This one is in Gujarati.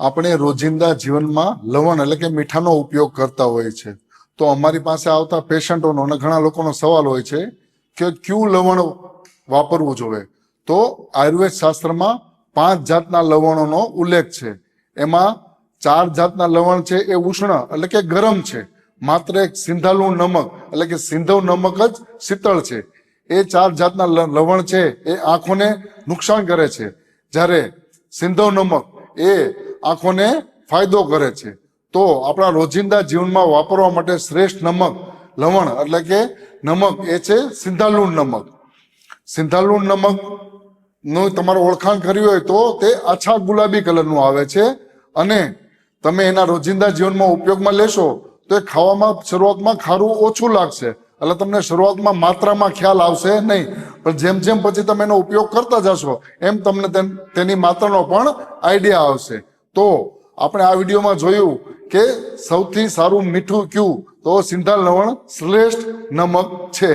આપણે રોજિંદા જીવનમાં લવણ એટલે કે મીઠાનો ઉપયોગ કરતા હોઈએ છે. તો અમારી પાસે આવતા પેશન્ટોનો અને ઘણા લોકોનો સવાલ હોય છે કે કયું લવણ વાપરવું જોઈએ? તો આયુર્વેદ શાસ્ત્રમાં પાંચ જાતના લવણોનો ઉલ્લેખ છે. એમાં ચાર જાતના લવણ છે, એ ઉષ્ણ એટલે કે ગરમ છે. માત્ર એક સિંધાલું નમક એટલે કે સિંધવ નમક જ શીતળ છે. એ ચાર જાતના લવણ છે, એ આંખોને નુકસાન કરે છે. જ્યારે સિંધવ નમક એ આંખોને ફાયદો કરે છે. તો આપણા રોજિંદા જીવનમાં વાપરવા માટે શ્રેષ્ઠ નમક, લવણ એટલે કે નમક એ છે સિંધાલુણ નમક. સિંધાલુણ નમકનું તમારે ઓળખાણ કર્યું હોય તો તે આછા ગુલાબી કલરનું આવે છે અને તમે એના રોજિંદા જીવનમાં ઉપયોગમાં લેશો તો એ ખાવામાં શરૂઆતમાં ખારું ઓછું લાગશે. એટલે તમને શરૂઆતમાં માત્રામાં ખ્યાલ આવશે નહીં. પણ જેમ જેમ પછી તમે એનો ઉપયોગ કરતા જશો, એમ તમને તેન- તેની માત્રાનો પણ આઈડિયા આવશે. તો આપણે આ વિડીયોમાં જોયું કે સૌથી સારું મીઠું ક્યુ? તો સિંધા લવણ શ્રેષ્ઠ નમક છે.